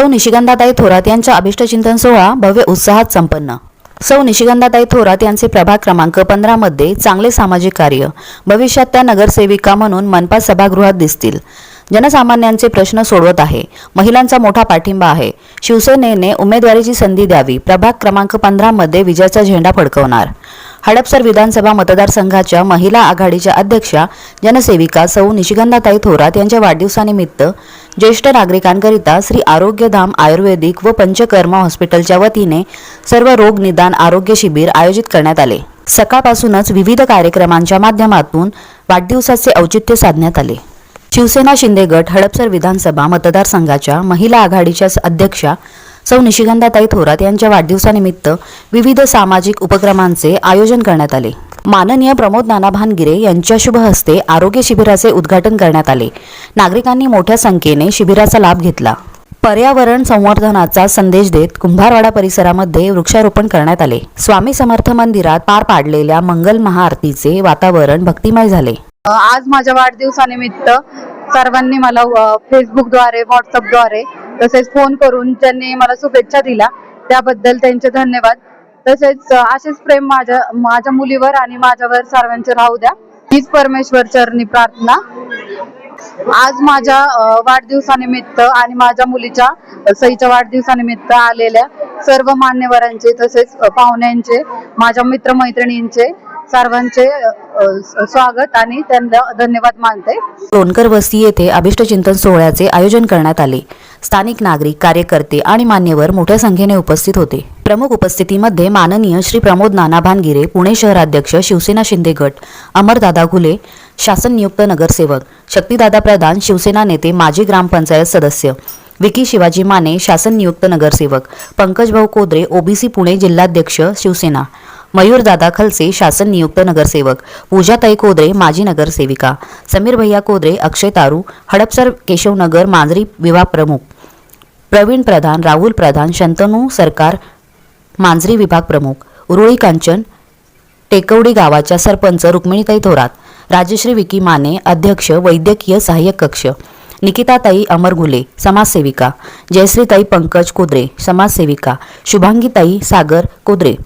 सौ निशिगंधाताई थोरात यांच्या अभिष्टचिंतन सोहळा भव्य उत्साहात संपन्न. सौ निशिगंधाताई थोरात यांचे प्रभाग क्रमांक पंधरामध्ये चांगले सामाजिक कार्य भविष्यात त्या नगरसेविका म्हणून मनपा सभागृहात दिसतील. जनसामान्यांचे प्रश्न सोडवत आहे. महिलांचा मोठा पाठिंबा आहे. शिवसेनेने उमेदवारीची संधी द्यावी. प्रभाग क्रमांक पंधरामध्ये विजयाचा झेंडा फडकवणार. हडपसर विधानसभा मतदारसंघाच्या महिला आघाडीच्या अध्यक्षा जनसेविका सौ निशिगंधाताई थोरात यांच्या वाढदिवसानिमित्त ज्येष्ठ नागरिकांकरिता श्री आरोग्यधाम आयुर्वेदिक व पंचकर्म हॉस्पिटलच्या वतीने सर्व रोग निदान आरोग्य शिबिर आयोजित करण्यात आले. सकाळपासूनच विविध कार्यक्रमांच्या माध्यमातून वाढदिवसाचे औचित्य साधण्यात आले. शिवसेना शिंदे गट हडपसर विधानसभा मतदारसंघाच्या महिला आघाडीच्या अध्यक्षा सौ निशिगंधाताई थोरात यांच्या वाढदिवसानिमित्त विविध सामाजिक उपक्रमांचे आयोजन करण्यात आले. माननीय प्रमोद नाना भानगिरे यांच्या शुभ हस्ते आरोग्य शिबिराचे उद्घाटन करण्यात आले. नागरिकांनी मोठ्या संख्येने शिबिराचा लाभ घेतला. पर्यावरण संवर्धनाचा संदेश देत कुंभारवाडा परिसरामध्ये वृक्षारोपण करण्यात आले. स्वामी समर्थ मंदिरात पार पाडलेल्या मंगल महाआरतीचे वातावरण भक्तिमय झाले. आज माझ्या वाढदिवसानिमित्त सर्वांनी मला फेसबुकद्वारे व्हॉट्सअपद्वारे तसेच फोन करून ज्यांनी मला शुभेच्छा दिल्या त्याबद्दल त्यांचे धन्यवाद. तसेच असेच प्रेम माझ्या माझ्या मुलीवर आणि माझ्यावर सर्वांचे राहू द्या. हीच परमेश्वर चरणी प्रार्थना. आज माझ्या वाढदिवसानिमित्त आणि माझ्या मुलीच्या सईच्या वाढदिवसानिमित्त आलेल्या सर्व मान्यवरांचे तसेच पाहुण्यांचे माझ्या मित्रमैत्रिणींचे सर्वांचे स्वागत आणि त्यांना धन्यवाद मानते. लोणकर वस्ती येथे अभिष्टचिंतन सोहळ्याचे आयोजन करण्यात आले. स्थानिक नागरिक कार्यकर्ते आणि मान्यवर मोठ्या संख्येने उपस्थित होते. प्रमुख उपस्थितीमध्ये माननीय श्री प्रमोद नाना भानगिरे पुणे शहराध्यक्ष शिवसेना शिंदे गट अमरदादा घुले शासन नियुक्त नगरसेवक शक्तिदादा प्रधान शिवसेना नेते माजी ग्रामपंचायत सदस्य विकी शिवाजी माने शासन नियुक्त नगरसेवक पंकजभाऊ कोदरे ओबीसी पुणे जिल्हाध्यक्ष शिवसेना मयूरदादा खलसे शासन नियुक्त नगरसेवक. पूजाताई कोदरे माजी नगरसेविका. समीर भैया कोदरे अक्षय तारू हडपसर केशवनगर मांजरी विभाग प्रमुख. प्रवीण प्रधान राहुल प्रधान शंतनू सरकार मांजरी विभाग प्रमुख. उरुळी कांचन टेकवडी गावाच्या सरपंच रुक्मिणीताई थोरात. राजश्री विकी माने अध्यक्ष वैद्यकीय सहाय्यक कक्ष. निकिताताई अमर घुले समाजसेविका. जयश्रीताई पंकज कोदरे समाजसेविका. शुभांगीताई सागर कोदरे.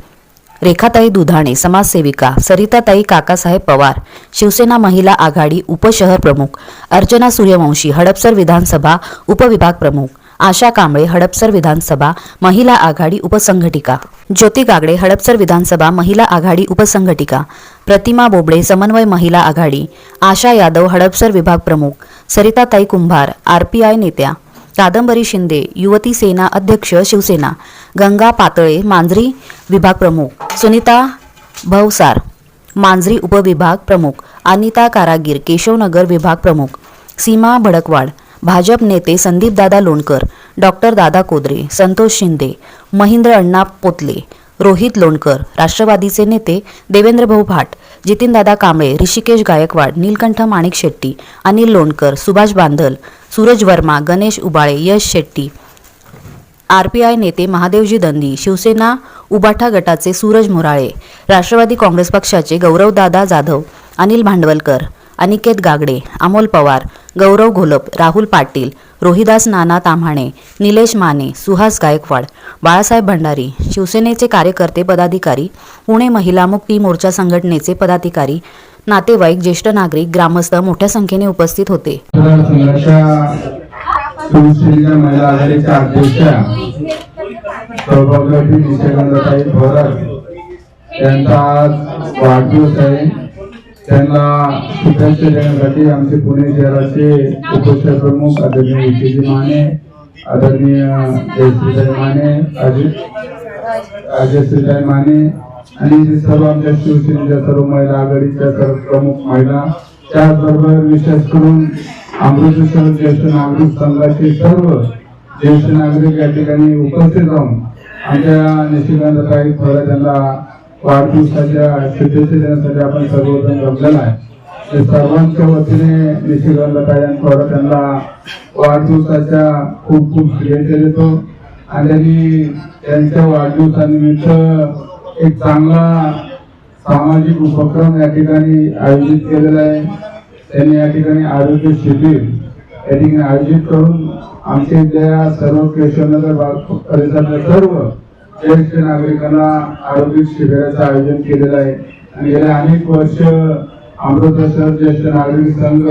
रेखाताई दुधाणे समाजसेविका सरिताताई काकासाहेब पवार शिवसेना महिला आघाडी उपशहर प्रमुख अर्चना सूर्यवंशी हडपसर विधानसभा उपविभाग प्रमुख आशा कांबळे हडपसर विधानसभा महिला आघाडी उपसंघटिका ज्योती गागडे हडपसर विधानसभा महिला आघाडी उपसंघटिका प्रतिमा बोबडे समन्वय महिला आघाडी आशा यादव हडपसर विभाग प्रमुख सरिताताई कुंभार आर पी आय नेत्या कादंबरी शिंदे युवती सेना अध्यक्ष शिवसेना गंगा पातळे मांजरी विभाग प्रमुख सुनीता भवसार मांजरी उपविभाग प्रमुख अनिता कारागीर केशवनगर विभाग प्रमुख सीमा भडकवाड भाजप नेते संदीपदादा लोणकर डॉक्टर दादा कोदरे संतोष शिंदे महेंद्र अण्णा पोतले रोहित लोणकर राष्ट्रवादीचे नेते देवेंद्रभाऊ भाट जितीनदादा कांबळे ऋषिकेश गायकवाड नीलकंठ माणिक Shetty Anil Lonkar Subhash Bandhal Suraj Verma Ganesh Ubale Yash Shetty R P I नेते महादेवजी दंदी शिवसेना उबाठा गटाचे सूरज मुराळे राष्ट्रवादी काँग्रेस पक्षाचे गौरवदादा जाधव अनिल भांडवलकर अनिकेत गागडे अमोल पवार गौरव घोलप राहुल पाटील रोहिदास नाना ताम्हाणे निलेश माने सुहास गायकवाड बाळासाहेब भंडारी शिवसेनेचे कार्यकर्ते पदाधिकारी पुणे महिला मुक्ती मोर्चा संघटनेचे पदाधिकारी नातेवाईक ज्येष्ठ नागरिक ग्रामस्थ मोठ्या संख्येने उपस्थित होते. यांचा आज वाढदिवस आहे. त्यांना शुभेच्छा देण्यासाठी आमचे पुणे शहराचे उपस्थित प्रमुख आदरणीय विकेजी माने आदरणीय जयश्रीताई माने अजित अजयश्रीताई माने आणि सर्व आमच्या शिवसेनेच्या सर्व महिला आघाडीच्या सर्व प्रमुख महिला त्याचबरोबर विशेष करून अमृतसर ज्येष्ठ नागरिक संघाचे सर्व ज्येष्ठ नागरिक या ठिकाणी उपस्थित राहून आमच्या निशिकांतताई थोड्या त्यांना वाढदिवसाच्या शुभेच्छा देण्यासाठी आपण सर्वजण जमलेला आहे. ते सर्वांच्या वतीने निशिकांतताई आणि त्यांना वाढदिवसाच्या खूप खूप शुभेच्छा देतो. आणि त्यांनी त्यांच्या वाढदिवसानिमित्त एक चांगला सामाजिक उपक्रम या ठिकाणी आयोजित केलेला आहे. त्यांनी या ठिकाणी आरोग्य शिबिर या ठिकाणी आयोजित करून आमच्या इथल्या सर्व केशवनगर परिसरातल्या सर्व ज्येष्ठ नागरिकांना आरोग्य शिबिराचं आयोजन केलेलं आहे. आणि गेल्या अनेक वर्ष अमृतसर ज्येष्ठ नागरिक संघ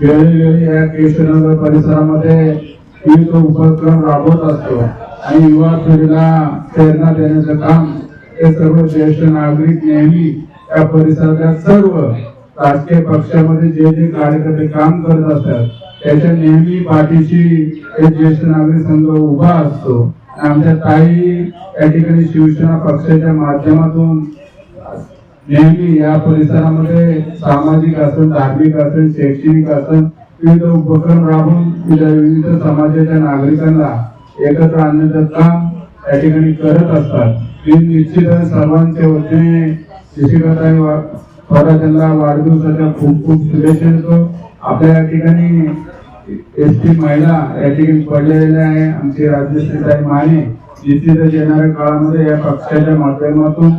वेळोवेळी या केशनगर परिसरामध्ये विविध उपक्रम राबवत असतो. आणि युवा पिढीला प्रेरणा देण्याचं काम हे सर्व ज्येष्ठ नागरिक नेहमी या परिसरातल्या सर्व राजकीय पक्षामध्ये जे जे कार्यकर्ते काम करत असतात त्याच्या नेहमी पाठीशी एक ज्येष्ठ नागरिक संघ उभा असतो. आमच्या ताई या ठिकाणी शिवसेना पक्षाच्या माध्यमातून नेहमी या परिसरामध्ये सामाजिक असेल धार्मिक असेल शैक्षणिक असेल विविध उपक्रम राबवून विविध समाजाच्या नागरिकांना एकत्र आणण्याचं काम या ठिकाणी करत असतात. मी निश्चितच सर्वांच्या वतीने शिक्षिकाताई वा- वाढदिवसाच्या खूप खूप शुभेच्छा देतो. आपल्या या ठिकाणी एसटी महिला या ठिकाणी पडलेल्या आहे. आमची राजश्रीताई माने निश्चितच येणाऱ्या काळामध्ये या पक्षाच्या माध्यमातून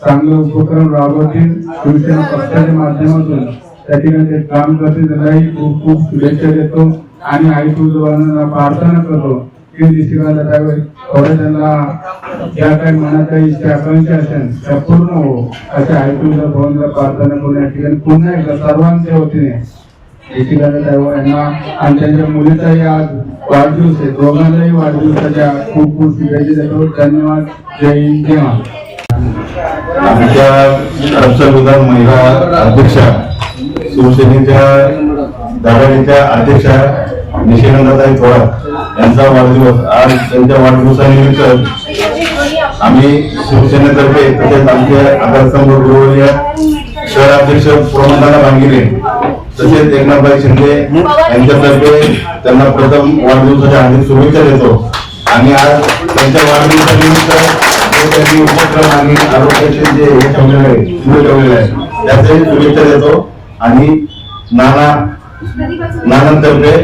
चांगले उपक्रम राबवतील. शिवसेना पक्षाच्या माध्यमातून त्या ठिकाणी ते काम करतील. त्यांनाही खूप खूप शुभेच्छा देतो आणि आई तुळजाभवानीला प्रार्थना करतो की निश्चिताला त्यावेळी थोडं त्यांना ज्या काही मनाच्या इच्छा आकांक्षा असेल त्या पूर्ण हो. अशा आई तुळजाभवानीला प्रार्थना करून या ठिकाणी पुन्हा एकदा सर्वांच्या वतीने निशिकांत साहेब यांना आणि त्यांच्या मुलीचाही आज वाढदिवस आहे. दोघांनाही वाढदिवसाच्या खूप खूप शुभेच्छा देतो. धन्यवाद. जय हिंद. जय आमच्या राष्ट्रविधान महिला अध्यक्षा शिवसेनेच्या दादाजीच्या अध्यक्षा निशिकांताई थोरात यांचा वाढदिवस आज त्यांच्या वाढदिवसानिमित्त आम्ही शिवसेनेतर्फे तसेच आमचे आधारस्तंभ गुरुवर्य शहराध्यक्ष प्रमोदाना भांगिरे तसेच एकनाथभाई शिंदे यांच्यातर्फे त्यांना प्रथम वाढदिवसाच्या हार्दिक शुभेच्छा देतो. आणि आज त्यांच्या वाढदिवसानिमित्त जे त्यांनी उपक्रम आणि आरोग्याचे जे हे ठेवलेलं आहे सुरू ठेवलेलं आहे त्याचाही शुभेच्छा देतो. आणि नाना नानांतर्फे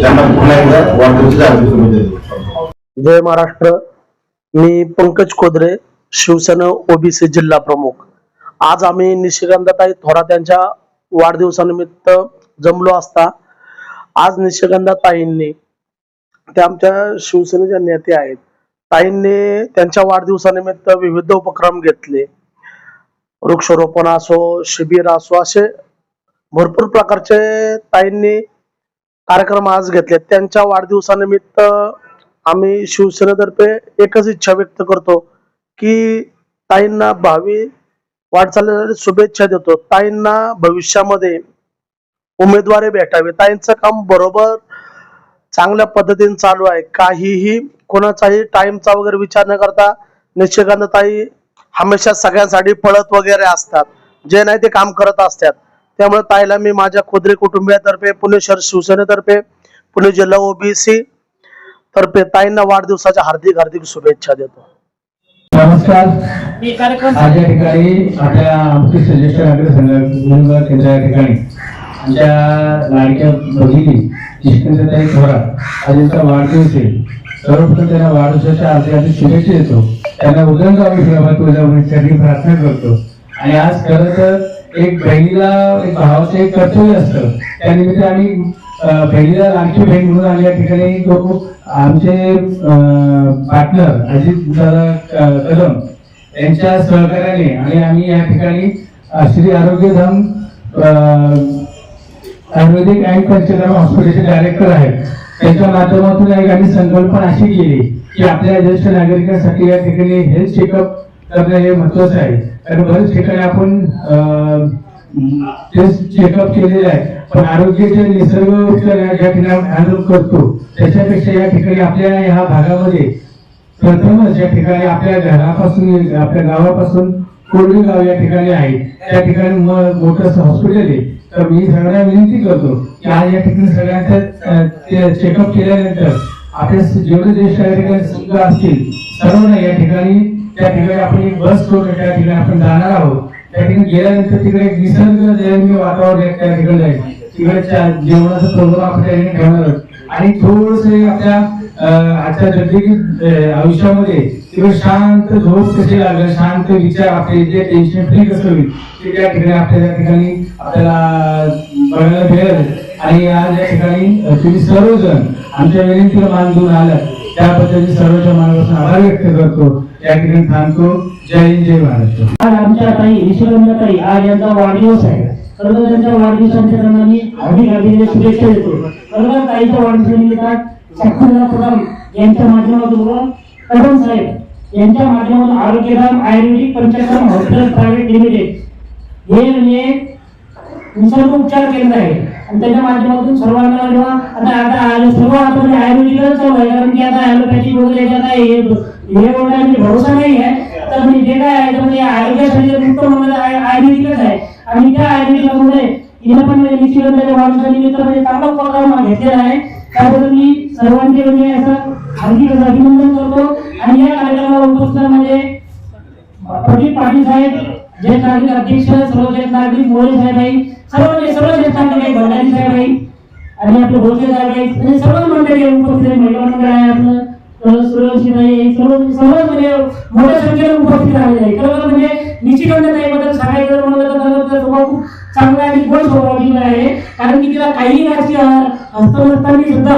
त्यांना पुन्हा एकदा वाढदिवसाच्या हार्दिक शुभेच्छा देतो. जय महाराष्ट्र. मी पंकज कोदरे शिवसेना ओबीसी जिल्हा प्रमुख. आज आम्ही निशिकांतताई थोरात यांच्या वाढदिवसानिमित्त जमलो असता. आज निशिकांतताईंनी त्या आमच्या शिवसेनेच्या नेते आहेत. ताईंनी त्यांच्या वाढदिवसानिमित्त विविध उपक्रम घेतले. वृक्षारोपण असो शिबिर असो असे भरपूर प्रकारचे ताईंनी कार्यक्रम आज घेतले. त्यांच्या वाढदिवसानिमित्त आम्ही शिवसेनेतर्फे एकच इच्छा व्यक्त करतो की ताईंना भावी वाटचालीसाठी शुभेच्छा देतो. ताईंना भविष्यामध्ये उमेदवारी भेटावे. ताईंचं काम बरोबर चांगल्या पद्धतीने चालू आहे. काहीही कोणाचाही टाइमचा वगैरे विचार न करता निश्चिकांत ताई हमेशा सगळ्यांसाठी पळत वगैरे असतात. जे नाही ते काम करत असतात. त्यामुळे ताईला मी माझ्या खोदरी कुटुंबियातर्फे पुणे शहर शिवसेनेतर्फे पुणे जिल्हा ओबीसी तर्फे ताईंना वाढदिवसाच्या हार्दिक हार्दिक शुभेच्छा देतो. नमस्कार. आज या ठिकाणी आपल्या आमचे ज्येष्ठ नागरिक संघ त्यांच्या ठिकाणी. आमच्या लाडक्या भगिनी जिष्णुताई थोरात. आज यांचा वाढदिवस आहे. सर्वप्रथम त्यांना वाढदिवसाच्या आधी आधी शुभेच्छा देतो. त्यांना उदंड आयुष्यात तुझ्यासाठी प्रार्थना करतो. आणि आज खरं तर एक बहिणीला एक भावाचं एक कर्तव्य असतं. त्यानिमित्त आम्ही बहिणीला लाडकी बहीण म्हणून आम्ही या ठिकाणी तो आमचे पार्टनर अजित दादा कदम यांच्या सहकार्याने आणि आम्ही या ठिकाणी श्री आरोग्यधाम आयुर्वेदिक अँड पंचकर्म हॉस्पिटलचे डायरेक्टर आहेत. त्यांच्या माध्यमातून एक आम्ही संकल्पना अशी केली की आपल्या ज्येष्ठ नागरिकांसाठी या ठिकाणी हेल्थ चेकअप करणं हे महत्वाचं आहे. कारण बरेच ठिकाणी आपण चेकअप केलेलं आहे पण आरोग्याचे निसर्ग उपचार या ठिकाणी करतो. त्याच्यापेक्षा या ठिकाणी आपल्या ह्या भागामध्ये प्रथमच या ठिकाणी आपल्या घरापासून आपल्या गावापासून कोरडी गाव या ठिकाणी आहे त्या ठिकाणी मोठं हॉस्पिटल आहे. तर मी सगळ्यांना विनंती करतो की आज या ठिकाणी सगळ्यांचा चेकअप केल्यानंतर आपल्या जेवढे ज्येष्ठ या ठिकाणी संघ असतील सर्वांना या ठिकाणी त्या ठिकाणी आपण एक बस करून त्या ठिकाणी आपण जाणार आहोत. त्या ठिकाणी गेल्यानंतर तिकडे एक निसर्ग वातावरण त्या ठिकाणी जाईल. तिकडे जेवणाचा प्रोग्राम आपण त्या ठिकाणी ठेवणार आहोत. आणि थोडस आपल्या आजच्या जटिल आयुष्यामध्ये किंवा शांत झोप कशी लागेल? शांत विचार आपले जे टेन्शन फ्री कसं होईल ते त्या ठिकाणी आपल्या त्या ठिकाणी आपल्याला बघायला मिळेल. आणि आज या ठिकाणी तुम्ही सर्वजण आमच्या विनंतीला मान देऊन आलं त्याबद्दल सर्वच्या मनापासून आभार व्यक्त करतो. या ठिकाणी थांबतो. जय हिंद जय महाराष्ट्र. आज आमच्या ताई ईश्वरंदा ताई आज यांचा वाढदिवस आहे. सर्व त्यांच्या वाढदिवसांच्या त्यांना मी हार्दिक हार्दिक शुभेच्छा देतो. सर्व तर ताईच्या वाढदिवसानिमित्तात शक्तीला कदम यांच्या माध्यमातून व कदम साहेब यांच्या माध्यमातून Arogyadham Ayurvedic Panchakarma hospital private limited. हे म्हणजे निसर्ग उपचार केंद्र आहे. आणि त्याच्या माध्यमातून सर्वांना जेव्हा आता आता सर्व आता म्हणजे आयुर्वेदिकच चालू आहे. कारण की आता ॲलोपॅथी वगैरे याच्यात आहे हे एवढा म्हणजे भरोसा नाही आहे. तर म्हणजे जे काय आहे ते म्हणजे आरोग्यासाठी मुक्त म्हणजे आयुर्वेदिकच आहे. आणि त्या आयुर्वेदिकामुळे हिनं पण म्हणजे माणसांनी मित्र म्हणजे चांगला उपक्रम घेतलेला आहे. त्याबद्दल मी सर्वांचे म्हणजे असं हार्दिक अभिनंदन करतो. आणि या कार्यक्रमाला उपस्थित म्हणजे प्रदीप पाटील साहेब ज्येष्ठ नागरिक अध्यक्ष सर्व ज्येष्ठ नागरिक मोरे साहेब आहे. सर्व म्हणजे सर्व ज्येष्ठ नागरिक भंडारी साहेब आहे. आणि आपले भोसले साहेब आहे म्हणजे सर्व मंडळी उपस्थित आहे महिला मंडळ आहे आपलं. अं, आहे. सर्व सर्व म्हणजे मोठ्या संख्येने उपस्थित राहिले आहे खरं म्हणजे निश्चित नाही बद्दल सांगायचं म्हणून खूप चांगला आणि गोड स्वभावाची आहे. कारण की तिला काही अशी हस्त सुद्धा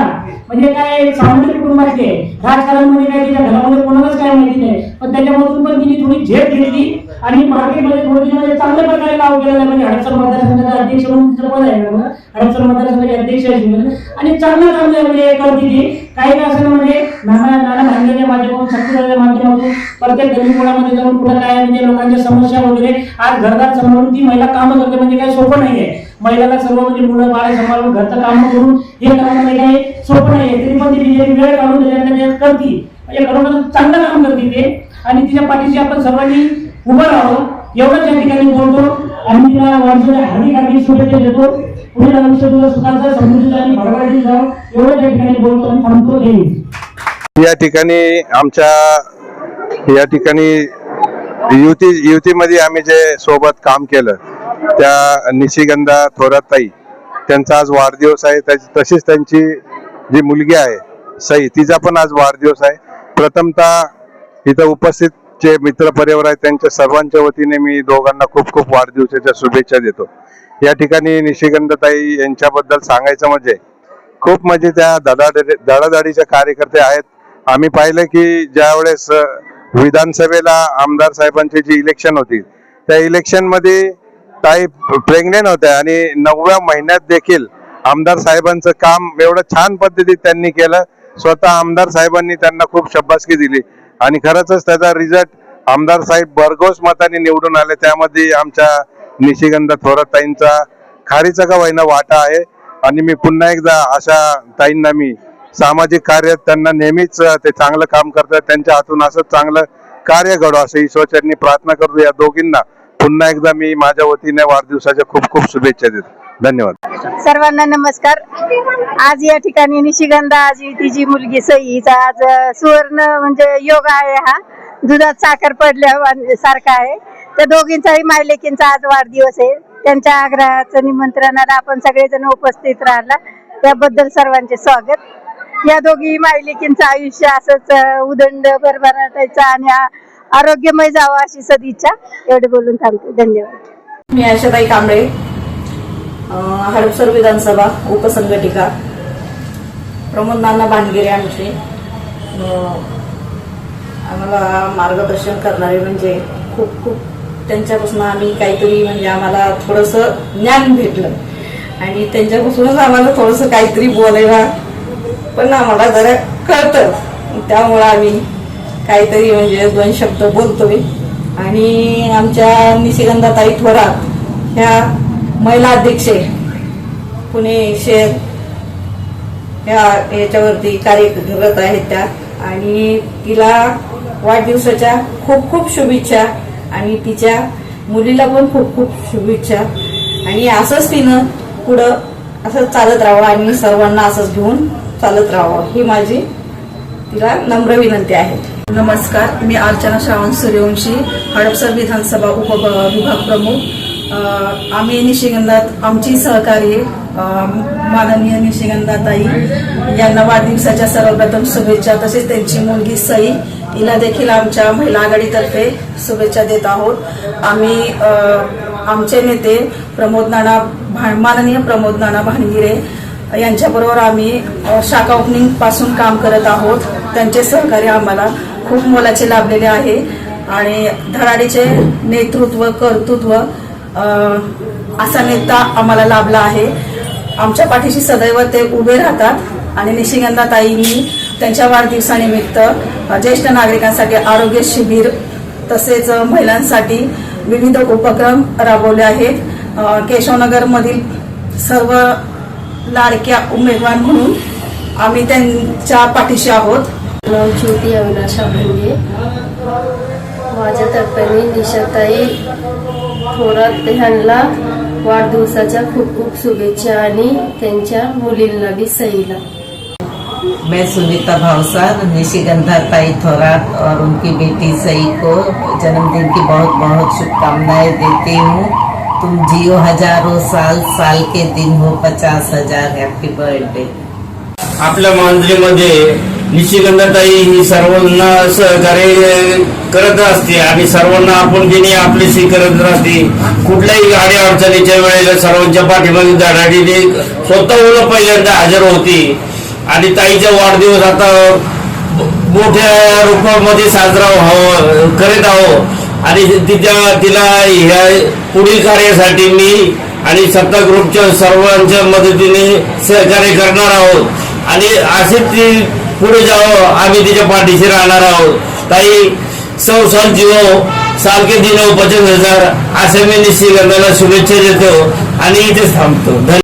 म्हणजे काय सामान्य कुटुंबाची आहे राजकारण म्हणजे काय तिच्या घरामध्ये कोणालाच काय माहिती नाही. पण त्याच्यामधून पण तिने थोडी झेप घेतली आणि मार्केटमध्ये थोडी म्हणजे चांगल्या प्रकारे नाव केलेलं आहे. म्हणजे हडपसर मतदारसंघाचा अध्यक्ष म्हणून तिचं पद आहे. बघा. हडपसर मतदारसंघाचे अध्यक्ष आहे आणि चांगलं चांगलं म्हणजे करते ती. काही का असं म्हणजे नाना नाना माध्यमातून शक्तीच्या माध्यमातून प्रत्येक गरीबोळामध्ये जाऊन कुठं काय म्हणजे लोकांच्या समस्या वगैरे आज घरदार सांभाळून ती महिला कामं करते म्हणजे काही सोपं नाहीये. महिलाला सर्व म्हणजे मुलं बाळ सांभाळून घरचं काम करून हे करणं म्हणजे नाही काही सोपं नाही तरी पण ती वेळ काढून त्याच्याकडे करते. म्हणजे खरोखर चांगलं काम करते ते. आणि तिच्या पाठीशी आपण सर्वांनी उभं राहावं. एवढंच या ठिकाणी बोलतो. आणि तिला वाढदिवसाच्या हानी शुभेच्छा देतो. पुढील आयुष्य तुला सुखाचं समृद्धीचं आणि भरभराटी जावं एवढं या ठिकाणी बोलतो आणि थांबतो या ठिकाणी आमच्या या ठिकाणी युती युतीमध्ये आम्ही जे सोबत काम केलं त्या निशिगंधा थोराताई त्यांचा आज वाढदिवस आहे. त्याची- तशीच त्यांची जी मुलगी आहे सई तिचा पण आज वाढदिवस आहे. प्रथमतः इथं उपस्थित जे मित्र परिवार आहेत त्यांच्या सर्वांच्या वतीने मी दोघांना खूप खूप वाढदिवसाच्या शुभेच्छा देतो. या ठिकाणी निशिगंधताई यांच्याबद्दल सांगायचं म्हणजे खूप म्हणजे त्या धडाधडी धडाधडीचे कार्यकर्ते आहेत. आम्ही पाहिलं की ज्यावेळेस विधानसभेला आमदार साहेबांची जी इलेक्शन होती त्या इलेक्शनमध्ये ताई प्रेग्नेंट होत्या आणि नवव्या महिन्यात देखील आमदार साहेबांचं काम एवढं छान पद्धतीत त्यांनी केलं. स्वतः आमदार साहेबांनी त्यांना खूप शब्बासकी दिली. आणि खरंच त्याचा रिझल्ट आमदार साहेब भरघोस मताने निवडून आले. त्यामध्ये आमच्या निशिगंध थोरात ताईंचा खारीचा का वहिना वाटा आहे? आणि मी पुन्हा एकदा अशा ताईंना मी सामाजिक कार्य त्यांना नेहमीच ते चांगलं काम करतात. त्यांच्या हातून असं चांगलं कार्य घडो असं ईश्वरचरणी प्रार्थना करतो. या दोघींना पुन्हा एकदा मी माझ्या वतीने वाढदिवसाच्या खूप खूप शुभेच्छा देतो. धन्यवाद. सर्वांना नमस्कार. आज या ठिकाणी निशिगंधा आज तिची मुलगी सईचा आज सुवर्ण म्हणजे योग आहे हा. दुधात साखर पडल्या सारखा आहे. त्या दोघींचाही मायलेकींचा आज वाढदिवस आहे. त्यांच्या आग्रहाचं निमंत्रणाला आपण सगळेजण उपस्थित राहिला. त्याबद्दल सर्वांचे स्वागत. या दोघी मायलेकींचं आयुष्य असंच उदंड भरभराटायचं आणि आरोग्यमय जावं अशी सदिच्छा. एवढे बोलून थांबते. धन्यवाद. मी आशाताई कांबळे हडपसर विधानसभा उपसंघटिका. प्रमोद नाना भानगिरे आमचे. आम्हाला मार्गदर्शन करणारे म्हणजे खूप खूप त्यांच्यापासून आम्ही काहीतरी म्हणजे आम्हाला थोडंसं ज्ञान भेटलं. आणि त्यांच्यापासूनच आम्हाला थोडंसं काहीतरी बोलायला पण आम्हाला जरा कळतं. त्यामुळं आम्ही काहीतरी म्हणजे दोन शब्द बोलतोय. आणि आमच्या निशिगंधाताई थोरात ह्या महिला अध्यक्ष पुणे शहर ह्या याच्यावरती कार्य करत आहेत त्या. आणि तिला वाढदिवसाच्या खूप खूप शुभेच्छा. आणि तिच्या मुलीला पण खूप खूप शुभेच्छा. आणि असंच तिनं पुढं असं चालत राहावं आणि सर्वांना असंच घेऊन चालत राहावं. ही माझी तिला नम्र विनंती आहे. नमस्कार. मी अर्चना श्रावण सूर्यवंशी हडपसर विधानसभा उपविभाग प्रमुख. आम्ही निशिगंधात आमची सहकारी माननीय निशिगंधाताई यांना वाढदिवसाच्या सर्वप्रथम शुभेच्छा. तसेच त्यांची मुलगी सई हिला देखील आमच्या महिला आघाडीतर्फे शुभेच्छा देत आहोत. आम्ही आमचे नेते प्रमोद नाना माननीय प्रमोद नाना भानगिरे यांच्याबरोबर आम्ही शाखा ओपनिंगपासून काम करत आहोत. त्यांचे सहकार्य आम्हाला खूप मोलाचे लाभलेले आहे. आणि धडाडीचे नेतृत्व कर्तृत्व असा नेता आम्हाला लाभला आहे. आमच्या पाठीशी सदैव ते उभे राहतात. आणि निशिगंधा ताईंनी त्यांच्या वाढदिवसानिमित्त ज्येष्ठ नागरिकांसाठी आरोग्य शिबिर तसेच महिलांसाठी विविध उपक्रम राबवले आहेत. केशवनगरमधील सर्व लाडक्या उमेदवार म्हणून आम्ही त्यांच्या पाठीशी आहोत. नाव ज्योती अविनाश भांगे माझ्यातर्फे निशाताई थोरात ह्यांना वाढदिवसाच्या खूप खूप शुभेच्छा आणि त्यांच्या मुलींना बी सईला. मैं सुनीता भावसार निशिगंधा ताई थोरात और उनकी बेटी सई को जन्मदिन की बहुत बहुत शुभकामनाएं देती हूँ। तुम जियो हजारों साल साल के दिन हो पचास हजार हैप्पी बर्थडे आपल्या मांजरीमध्ये निशिगंधाताई ही सर्वांना सहकार्य करत असते. आणि सर्वांना आपण तिने आपलीशी करत राहते. कुठल्याही गाडी अडचणीच्या वेळेला सर्वांच्या पाठीमागे धडाडीने स्वतःहून पहिल्यांदा हजर होती. आणि ताईचा वाढदिवस आता मोठ्या रूपामध्ये साजरा व्हावं करत आहोत. आणि तिच्या तिला ह्या पुढील कार्यासाठी मी आणि सत्ता ग्रुपच्या सर्वांच्या मदतीने सहकार्य करणार आहोत. आणि असे ती पुढे जावं आम्ही तिच्या पाठीशी राहणार आहोत. ताई सौ साल जीवो सारखे दिन पचन हजार असे मी निश्चित शुभेच्छा देतो आणि इथेच थांबतो.